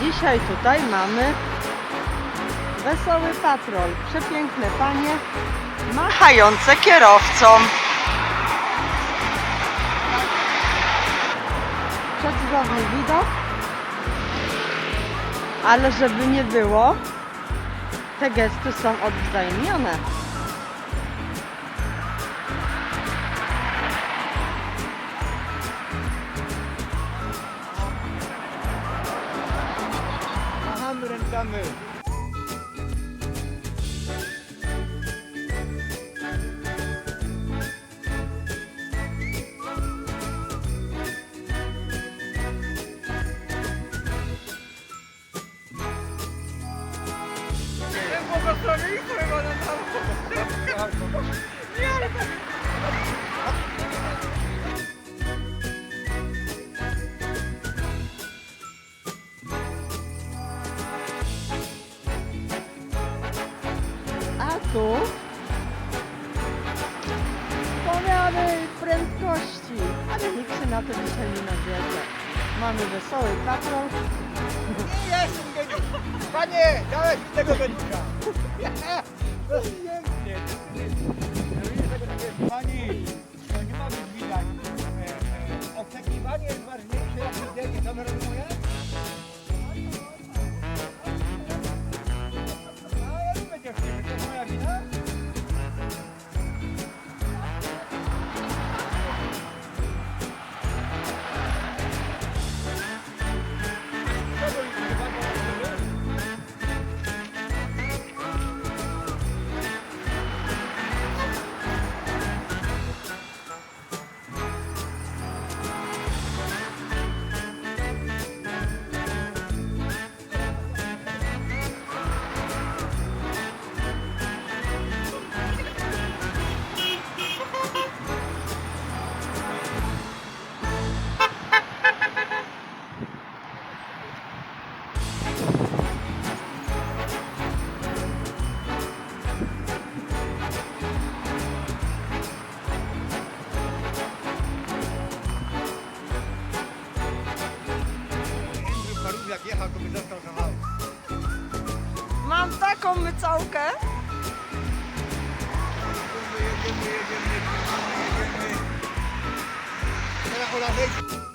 Dzisiaj tutaj mamy wesoły patrol. Przepiękne panie machające kierowcom. Przecudowny widok. Ale żeby nie było, te gesty są odwzajemnione. 80 verin. En poca sonido. A tu pomiary prędkości, ale nikt się na to dzisiaj nie nabierze. Mamy wesoły patrol. Nie jest geniusz. Panie, dałeś mi tego geniusza. To jest pięknie. Pani, jak jechał, to by dostał kawałek. Mam taką mycałkę. Jedziemy, jedziemy, jedziemy. Teraz wejdź.